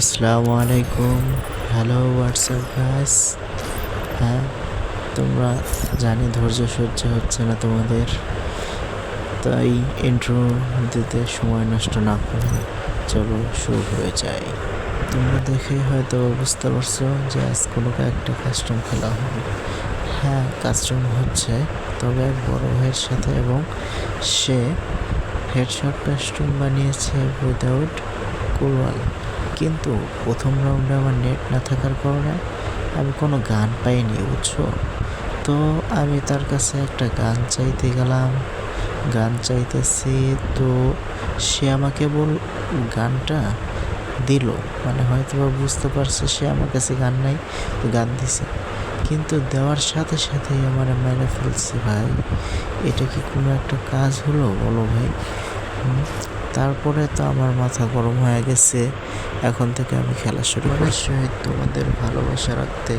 আসসালামু আলাইকুম। Hello WhatsApp guys হ্যাঁ তোমরা জানি ধৈর্য সহ্য হচ্ছে না তোমাদের। তাই ইন্ট্রো দিতে সময় নষ্ট না করে চলো শুরু হয়ে যায় তোমরা দেখেই হয়তো বুঝতে পারছ যে আজ কোনো একটা কাস্টম খেলা হবে। হ্যাঁ কাস্টম হচ্ছে। তবে এক বড় ভাইয়ের সাথে এবং সে হেডশট কাস্টম বানিয়েছে উইদাউট কুলওয়াল কিন্তু প্রথম রাউন্ডে আমার নেট না থাকার কারণে আমি কোনো গান পাইনি, বুঝছ? তো আমি তার কাছে একটা গান চাইতে গেলাম। গান চাইতেছি তো সে আমাকে বল, গানটা দিল। মানে হয়তো বা বুঝতে পারছে সে আমার কাছে গান নাই, তো গান দিছে। কিন্তু দেওয়ার সাথে সাথেই আমার মেরে ফেলছে ভাই। এটা কি কোনো একটা কাজ হলো? বলো ভাই? তারপরে তো আমার মাথা গরম হয়ে গেছে। এখন থেকে আমি খেলা শুরু অবশ্যই তোমাদের ভালোবাসা রাখতে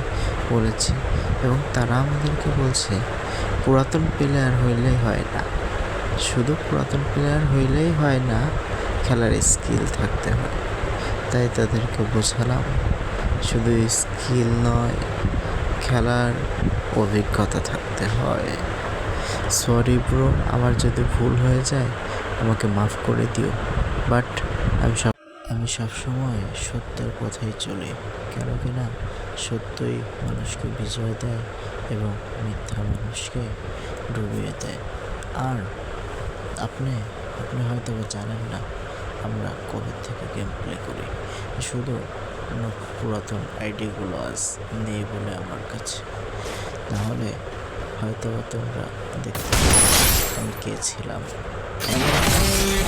বলেছি এবং তারা আমাদেরকে বলছে, পুরাতন প্লেয়ার হইলেই হয় না। শুধু পুরাতন প্লেয়ার হইলেই হয় না, খেলার স্কিল থাকতে হয়। তাই তাদেরকে বোঝালাম, শুধু স্কিল নয়, খেলার অভিজ্ঞতা থাকতে হয়। সরি ব্রো আমার যদি ভুল হয়ে যায় আমাকে মাফ করে দিও। বাট আমি সব আমি সবসময় সত্যের পথেই চলি। কেন কি না? সত্যই মানুষকে বিজয় দেয় এবং মিথ্যা মানুষকে ডুবিয়ে দেয়। আর আপনি আপনি হয়তো জানেন না, আমরা কবে থেকে গেম প্লে করি। শুধু পুরাতন আইডিগুলো আজ নেই বলে আমার কাছে। নাহলে হয়তো তোমরা দেখতে আমি কে ছিলাম। Yeah.